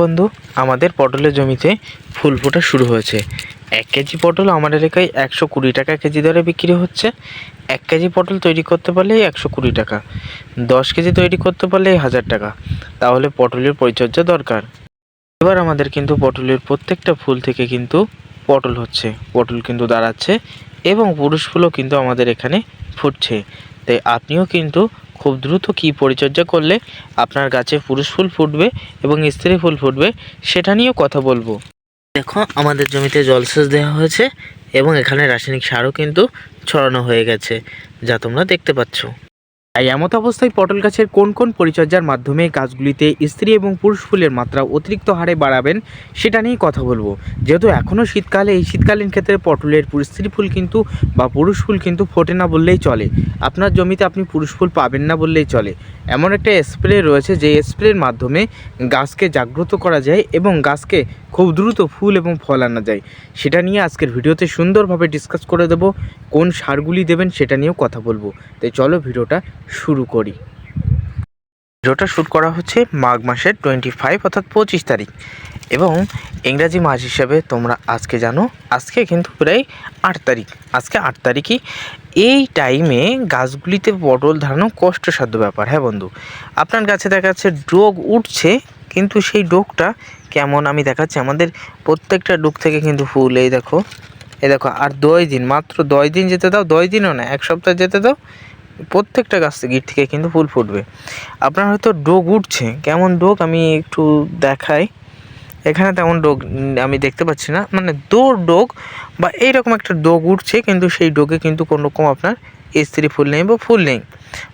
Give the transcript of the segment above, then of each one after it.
বন্ধু, আমাদের পটলের জমিতে ফুল ফোটা শুরু হয়েছে। এক কেজি পটল আমার এলাকায় একশো কুড়ি টাকা কেজি দরে বিক্রি হচ্ছে। এক কেজি পটল তৈরি করতে পারলেই একশো কুড়ি টাকা, দশ কেজি তৈরি করতে পারলেই হাজার টাকা। তাহলে পটলের পরিচর্যা দরকার। এবার আমাদের কিন্তু পটলের প্রত্যেকটা ফুল থেকে কিন্তু পটল হচ্ছে। পটল কিন্তু দাঁড়াচ্ছে এবং পুরুষ ফুলও কিন্তু আমাদের এখানে ফুটছে। তাই আপনিও কিন্তু খুব দ্রুত কী পরিচর্যা করলে আপনার গাছে পুরুষ ফুল ফুটবে এবং স্ত্রী ফুল ফুটবে সেটা নিয়েও কথা বলব। দেখো, আমাদের জমিতে জলসেচ দেওয়া হয়েছে এবং এখানে রাসায়নিক সারও কিন্তু ছড়ানো হয়ে গেছে, যা তোমরা দেখতে পাচ্ছ। তাই এমত অবস্থায় পটল গাছের কোন কোন পরিচর্যার মাধ্যমে গাছগুলিতে স্ত্রী এবং পুরুষ ফুলের মাত্রা অতিরিক্ত হারে বাড়াবেন, সেটা নিয়েই কথা বলব। যেহেতু এখনও শীতকালে, এই শীতকালীন ক্ষেত্রে পটলের স্ত্রী ফুল কিন্তু বা পুরুষ ফুল কিন্তু ফোটে না বললেই চলে। আপনার জমিতে আপনি পুরুষ ফুল পাবেন না বললেই চলে। এমন একটা স্প্রে রয়েছে যে স্প্রের মাধ্যমে গাছকে জাগ্রত করা যায় এবং গাছকে খুব দ্রুত ফুল এবং ফল আনা যায়। সেটা নিয়ে আজকের ভিডিওতে সুন্দরভাবে ডিসকাস করে দেবো, কোন সারগুলি দেবেন সেটা নিয়েও কথা বলব। তাই চলো ভিডিওটা শুরু করি। ভিডিওটা শ্যুট করা হচ্ছে মাঘ মাসের টোয়েন্টি ফাইভ অর্থাৎ পঁচিশ তারিখ এবং ইংরাজি মাস হিসাবে তোমরা আজকে জানো, আজকে কিন্তু প্রায় আট তারিখ। আজকে আট তারিখই এই টাইমে গাছগুলিতে পটল ধারণও কষ্টসাধ্য ব্যাপার হ্যাঁ বন্ধু? আপনার গাছে দেখা যাচ্ছে ডোগ উঠছে, কিন্তু সেই ডোগটা কেমন আমি দেখাচ্ছি। আমাদের প্রত্যেকটা ডোগ থেকে কিন্তু ফুল, এই দেখো এই দেখো, আর দশ দিন, মাত্র দশ দিন যেতে দাও, দশ দিনও না, এক সপ্তাহ যেতে দাও প্রত্যেকটা গাছ থেকে থেকে কিন্তু ফুল ফুটবে। আপনার হয়তো ডোগ উঠছে, কেমন ডোগ আমি একটু দেখাই। এখানে তেমন ডোগ আমি দেখতে পাচ্ছি না। মানে দৌড় ডোগ বা এইরকম একটা ডোগ উঠছে, কিন্তু সেই ডোগে কিন্তু কোনো রকম আপনার স্ত্রী ফুল নেই বা ফুল নেই।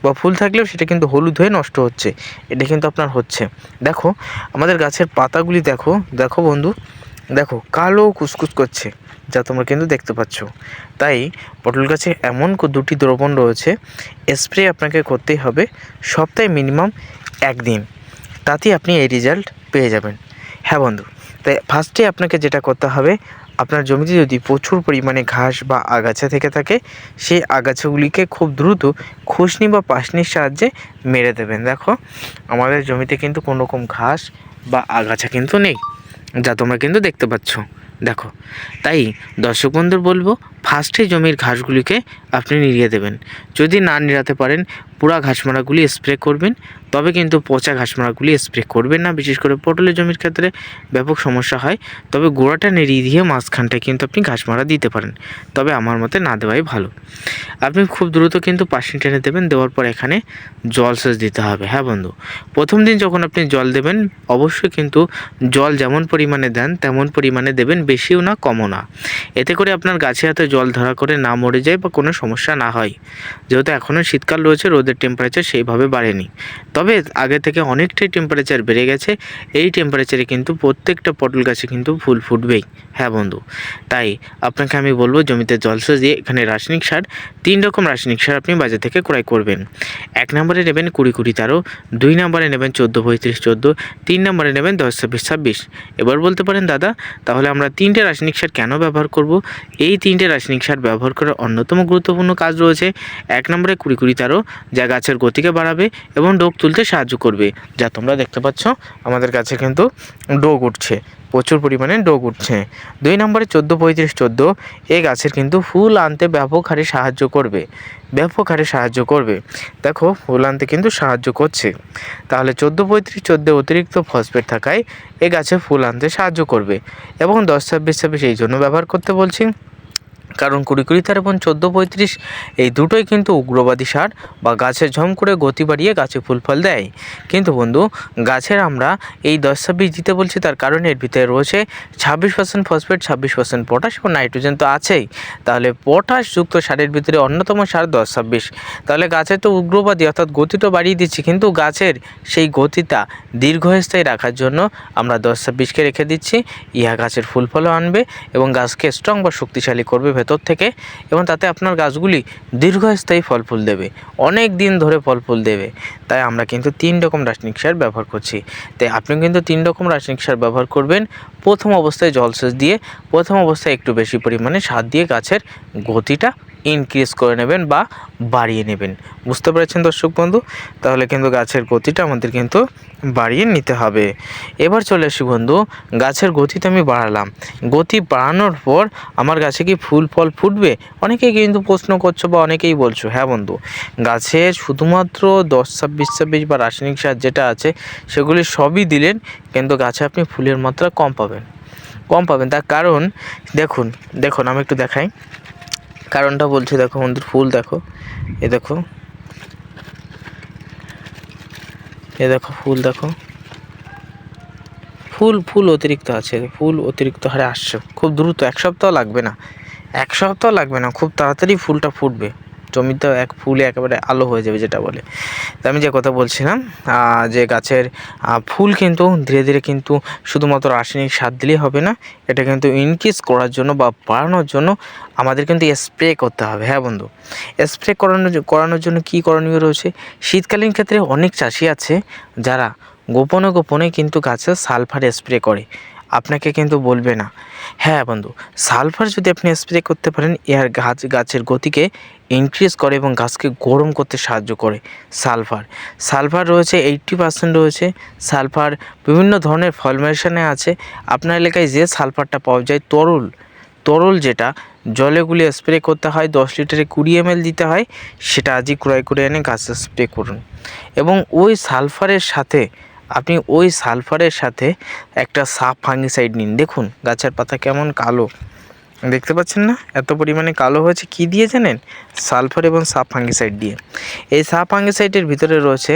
বা ফুল থাকলেও সেটা কিন্তু হলুদ হয়ে নষ্ট হচ্ছে। এটা কিন্তু আপনার হচ্ছে। দেখো, আমাদের গাছের পাতাগুলি দেখো দেখো বন্ধু, দেখো, কালো কুচকুচ করছে। যা তোমরা কিন্তু দেখতে পাচ্ছ। তাই পটল গাছে এমন দুটি দ্রবণ রয়েছে স্প্রে আপনাকে করতেই হবে সপ্তাহে মিনিমাম একদিন। তাতেই আপনি এই রেজাল্ট পেয়ে যাবেন। হ্যাঁ বন্ধু, তাই ফার্স্টে আপনাকে যেটা করতে হবে, আপনার জমিতে যদি প্রচুর পরিমাণে ঘাস বা আগাছা থেকে থাকে, সেই আগাছাগুলিকে খুব দ্রুত খুশনি বা পাশনির সাহায্যে মেরে দেবেন। দেখো, আমাদের জমিতে কিন্তু কোনো রকম ঘাস বা আগাছা কিন্তু নেই, যা তোমরা কিন্তু দেখতে পাচ্ছ। দেখো, তাই দর্শক বন্ধুর বলব ফার্স্টে জমির ঘাসগুলিকে আপনি নিড়িয়ে দেবেন। যদি না নিড়াতে পারেন পুরা ঘাসমারাগুলি স্প্রে করবেন। তবে কিন্তু পচা ঘাসমারাগুলি স্প্রে করবেন না। বিশেষ করে পটলের জমির ক্ষেত্রে ব্যাপক সমস্যা হয়। তবে গোড়াটা নেড়িয়ে দিয়ে মাঝখানটায় কিন্তু আপনি ঘাসমারা দিতে পারেন। তবে আমার মতে না দেওয়াই ভালো। আপনি খুব দ্রুত কিন্তু পাশে টেনে দেবেন। দেওয়ার পর এখানে জল সেচ দিতে হবে। হ্যাঁ বন্ধু? প্রথম দিন যখন আপনি জল দেবেন, অবশ্যই কিন্তু জল যেমন পরিমাণে দেন, তেমন পরিমাণে দেবেন। বেশিও না, কমও না। এতে করে আপনার গাছে হাতে জল ধরা করে না মরে যায় বা কোনো সমস্যা না হয়। যেহেতু এখনও শীতকাল রয়েছে রোদের টেম্পারেচার সেইভাবে বাড়েনি। তবে আগে থেকে অনেকটাই টেম্পারেচার বেড়ে গেছে, এই টেম্পারেচারে কিন্তু প্রত্যেকটা পটল গাছে কিন্তু ফুল ফুটবেই। হ্যাঁ বন্ধু, তাই আপনাকে আমি বলব জমিতে জলসেচ দিয়ে এখানে রাসায়নিক সার, তিন রকম রাসায়নিক সার আপনি বাজার থেকে ক্রয় করবেন। এক নম্বরে নেবেন কুড়ি কুড়ি তেরো, দুই নম্বরে নেবেন চোদ্দ, পঁয়ত্রিশ, চোদ্দ, তিন নম্বরে নেবেন দশ, ছাব্বিশ ছাব্বিশ। এবার বলতে পারেন, দাদা, তাহলে আমরা তিনটে রাসায়নিক সার কেন ব্যবহার করব? এই তিনটে রাসায়নিক সার ব্যবহার করার অন্যতম গুরুত্বপূর্ণ কাজ রয়েছে, এক নম্বরে কুড়ি কুড়ি তেরো যা গাছের গতিকে বাড়াবে এবং ডোক তুলতে সাহায্য করবে। যা তোমরা দেখতে পাচ্ছ, আমাদের কাছে কিন্তু ডোক উঠছে। প্রচুর পরিমাণে ডোক উঠছে। দুই নম্বরে চোদ্দ, পঁয়ত্রিশ, চোদ্দ এই গাছের কিন্তু ফুল আনতে ব্যাপক হারে সাহায্য করবে। ব্যাপক হারে সাহায্য করবে। দেখো, ফুল আনতে কিন্তু সাহায্য করছে। তাহলে চোদ্দ, পঁয়ত্রিশ, চোদ্দ অতিরিক্ত ফসফেট থাকায় এ গাছে ফুল আনতে সাহায্য করবে। এবং দশ, ছাব্বিশ ছাব্বিশ এই জন্য ব্যবহার করতে বলছি। কারণ কুড়ি কুড়ি তার এবং চোদ্দ পঁয়ত্রিশ, এই দুটোই কিন্তু উগ্রবাদী সার বা গাছের ঝম করে গতি বাড়িয়ে গাছে ফুল ফল দেয়। কিন্তু বন্ধু, গাছের আমরা এই দশ ছাব্বিশ দিতে বলছি, তার কারণ এর ভিতরে রয়েছে ছাব্বিশ পার্সেন্ট ফসফেট, ছাব্বিশ পার্সেন্ট পটাশ এবং নাইট্রোজেন তো আছেই। তাহলে পটাশ যুক্ত সারের ভিতরে অন্যতম সার দশ ছাব্বিশ। তাহলে গাছের তো উগ্রবাদী, অর্থাৎ গতিটা বাড়িয়ে দিচ্ছি, কিন্তু গাছের সেই গতিটা দীর্ঘস্থায়ী রাখার জন্য আমরা দশ ছাব্বিশকে রেখে দিচ্ছি। ইহা গাছের ফুল ফলও আনবে এবং গাছকে স্ট্রং বা শক্তিশালী করবে ভেতর থেকে এবং তাতে আপনার গাছগুলি দীর্ঘস্থায়ী ফল ফুল দেবে, অনেক দিন ধরে ফল ফুল দেবে। তাই আমরা কিন্তু তিন রকম রাসায়নিক সার ব্যবহার করছি। তাই আপনি কিন্তু তিন রকম রাসায়নিক সার ব্যবহার করবেন। প্রথম অবস্থায় জলসেচ দিয়ে, প্রথম অবস্থায় একটু বেশি পরিমাণে সার দিয়ে গাছের গতিটা ইনক্রিজ করে নেবেন বা বাড়িয়ে নেবেন। বুঝতে পেরেছেন দর্শক বন্ধু? তাহলে কিন্তু গাছের গতিটা আমাদের কিন্তু বাড়িয়ে নিতে হবে। এবার চলে আসি বন্ধু, গাছের গতিতে আমি বাড়ালাম। গতি বাড়ানোর পর আমার গাছে কি ফুল, ফল ফুটবে? অনেকেই কিন্তু প্রশ্ন করছ বা অনেকেই বলছো হ্যাঁ বন্ধু গাছের শুধুমাত্র দশ, ছাব্বিশ ছাব্বিশ বা রাসায়নিক সার যেটা আছে, সেগুলি সবই দিলেন, কিন্তু গাছে আপনি ফুলের মাত্রা কম পাবেন। কম পাবেন, তার কারণ, দেখুন দেখুন, আমি একটু দেখাই। কারণটা বলছি, দেখো বন্ধুর ফুল দেখো। এ দেখো। এ দেখো ফুল দেখো। ফুল ফুল অতিরিক্ত আছে, ফুল অতিরিক্ত হারে আসছে। খুব দ্রুত, এক সপ্তাহ লাগবে না। এক সপ্তাহ লাগবে না, খুব তাড়াতাড়ি ফুলটা ফুটবে। জমিতে এক ফুলে একেবারে আলো হয়ে যাবে যেটা বলে। আমি যে কথা বলছিলাম যে গাছের ফুল কিন্তু ধীরে ধীরে কিন্তু শুধুমাত্র রাসায়নিক সার দিলেই হবে না, এটা কিন্তু ইনক্রিজ করার জন্য বা বাড়ানোর জন্য আমাদের কিন্তু স্প্রে করতে হবে। হ্যাঁ বন্ধু স্প্রে করানোর করানোর জন্য কী করণীয় রয়েছে? শীতকালীন ক্ষেত্রে অনেক চাষি আছে যারা গোপনে গোপনে কিন্তু গাছে সালফার স্প্রে করে। আপনাকে কিন্তু বলবে না। হ্যাঁ বন্ধু, সালফার যদি আপনি স্প্রে করতে পারেন, এর গাছ, গাছের গতিকে ইনক্রিজ করে এবং গাছকে গরম করতে সাহায্য করে সালফার। সালফার রয়েছে এইট্টি পার্সেন্ট রয়েছে। সালফার বিভিন্ন ধরনের ফলমেশনে আছে। আপনার এলাকায় যে সালফারটা পাওয়া যায়, তরল। তরল যেটা, জলে গুলিয়ে স্প্রে করতে হয়, দশ লিটারে কুড়ি এম দিতে হয়, সেটা আজই ক্রয় করে এনে গাছে স্প্রে করুন। এবং ওই সালফারের সাথে আপনি ওই সালফারের সাথে একটা সাপ ফাঙ্গিসাইড নিন। দেখুন, গাছের পাতা কেমন কালো। দেখতে পাচ্ছেন না? এত পরিমাণে কালো হয়েছে। কি দিয়ে জানেন? সালফার এবং সাপ ফাঙ্গিসাইড দিয়ে। এই সাপ ফাঙ্গিসাইডের ভিতরে রয়েছে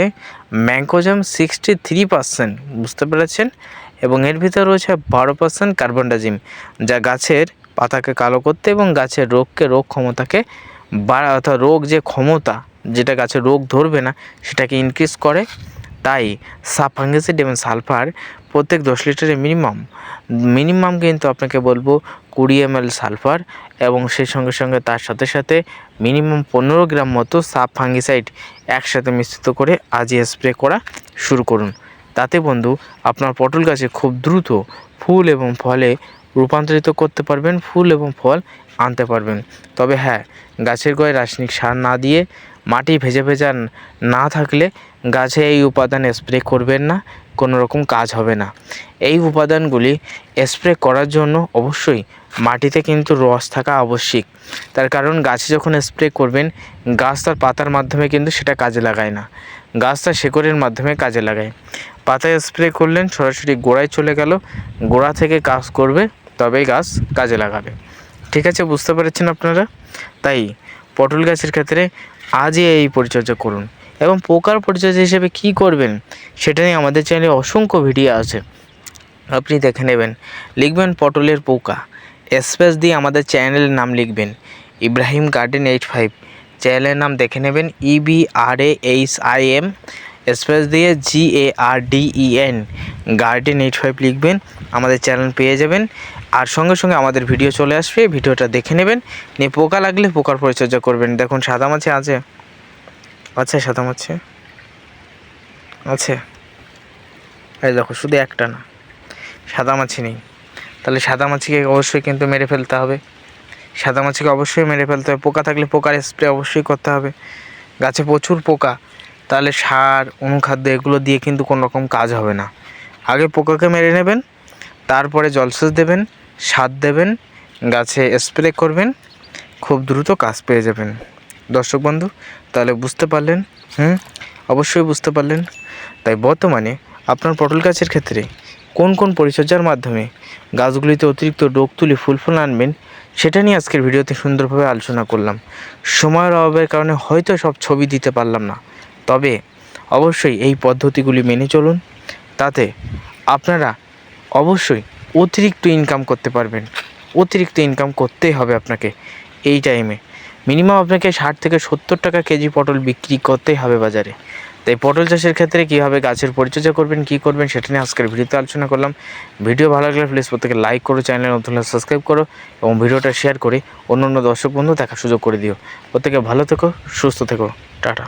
ম্যাঙ্কোজাম সিক্সটি থ্রি পার্সেন্ট, বুঝতে পেরেছেন? এবং এর ভিতরে রয়েছে বারো পার্সেন্ট কার্বনডাজিম, যা গাছের পাতাকে কালো করতে এবং গাছের রোগকে, রোগ ক্ষমতাকে বাড়া অর্থাৎ রোগ যে ক্ষমতা, যেটা গাছের রোগ ধরবে না, সেটাকে ইনক্রিজ করে। তাই সাপ ফাঙ্গিসাইড এবং সালফার প্রত্যেক দশ লিটারে মিনিমাম। মিনিমাম কিন্তু আপনাকে বলব কুড়ি এম সালফার এবং সেই সঙ্গে সঙ্গে তার সাথে সাথে মিনিমাম পনেরো গ্রাম মতো সাপ ফাঙ্গিসাইড একসাথে মিশ্রিত করে আজই স্প্রে করা শুরু করুন। তাতে বন্ধু আপনার পটল গাছে খুব দ্রুত ফুল এবং ফলে রূপান্তরিত করতে পারবেন, ফুল এবং ফল আনতে পারবেন। তবে হ্যাঁ গাছের গোড়ায় রাসায়নিক সার না দিয়ে মাটি ভেজে ভেজা না থাকলে গাছে এই উপাদান স্প্রে করবেন না, কোনো রকম কাজ হবে না। এই উপাদানগুলি স্প্রে করার জন্য অবশ্যই মাটিতে কিন্তু রস থাকা আবশ্যিক। তার কারণ গাছে যখন স্প্রে করবেন, গাছ তার পাতার মাধ্যমে কিন্তু সেটা কাজে লাগায় না। গাছ তার শেকড়ের মাধ্যমে কাজে লাগায়। পাতায় স্প্রে করলেন, সরাসরি গোড়ায় চলে গেল, গোড়া থেকে কাজ করবে, তবেই গাছ কাজে লাগাবে। ঠিক আছে, বুঝতে পেরেছেন আপনারা? তাই পটল গাছের ক্ষেত্রে আজই এই পরিচর্যা করুন। এবং পোকার পরিচর্যা হিসেবে কি করবেন, সেটা নিয়ে আমাদের চ্যানেলে অসংখ্য ভিডিও আছে। আপনি দেখে নেবেন। লিখবেন পটলের পোকা। স্পেস দিয়ে আমাদের চ্যানেলের নাম লিখবেন। Ibrahim garden eight five. চ্যানেলের নাম দেখে নেবেন। I B R H I M space দিয়ে G A R D E N garden eight five লিখবেন। আমাদের চ্যানেল পেয়ে যাবেন। আর সঙ্গে সঙ্গে আমাদের ভিডিও চলে আসবে। ভিডিওটা দেখে নেবেন। নিয়ে পোকা লাগলে পোকার পরিচর্যা করবেন। দেখুন সাদা মাছি আছে। আছে, সাদা মাছি। আছে। এই দেখো, শুধু একটা না, সাদা মাছি নেই। তাহলে সাদা মাছিকে অবশ্যই কিন্তু মেরে ফেলতে হবে। সাদা মাছিকে অবশ্যই মেরে ফেলতে হবে। পোকা থাকলে পোকার স্প্রে অবশ্যই করতে হবে। গাছে প্রচুর পোকা, তাহলে সার, অনুখাদ্য এগুলো দিয়ে কিন্তু কোনো রকম কাজ হবে না। আগে পোকাকে মেরে নেবেন, তারপরে জলসেচ দেবেন, সার দেবেন, গাছে স্প্রে করবেন, খুব দ্রুত কাজ পেয়ে যাবেন। দর্শক বন্ধু, তাহলে বুঝতে পারলেন হুম অবশ্যই বুঝতে পারলেন। তাই বর্তমানে আপনার পটল গাছের ক্ষেত্রে কোন কোন পরিচর্যার মাধ্যমে গাছগুলিতে অতিরিক্ত রোগ তুলে ফুল ফুল আনবেন, সেটা নিয়ে আজকের ভিডিওতে সুন্দরভাবে আলোচনা করলাম। সময়ের অভাবের কারণে হয়তো সব ছবি দিতে পারলাম না। তবে অবশ্যই এই পদ্ধতিগুলি মেনে চলুন, তাতে আপনারা অবশ্যই অতিরিক্ত ইনকাম করতে পারবেন। অতিরিক্ত ইনকাম করতেই হবে আপনাকে এই টাইমে মিনিমাম আপনাকে ষাট থেকে সত্তর টাকা কেজি পটল বিক্রি করতেই হবে বাজারে। তাই পটল চাষের ক্ষেত্রে কীভাবে গাছের পরিচর্যা করবেন, কী করবেন, সেটা নিয়ে আজকের ভিডিওতে আলোচনা করলাম। ভিডিও ভালো লাগলে প্লিজ প্রত্যেকে লাইক করো চ্যানেল নতুন সাবস্ক্রাইব করো এবং ভিডিওটা শেয়ার করে অন্য অন্য দর্শক বন্ধু দেখার সুযোগ করে দিও। প্রত্যেকে ভালো থেকো, সুস্থ থেকো। টাটা।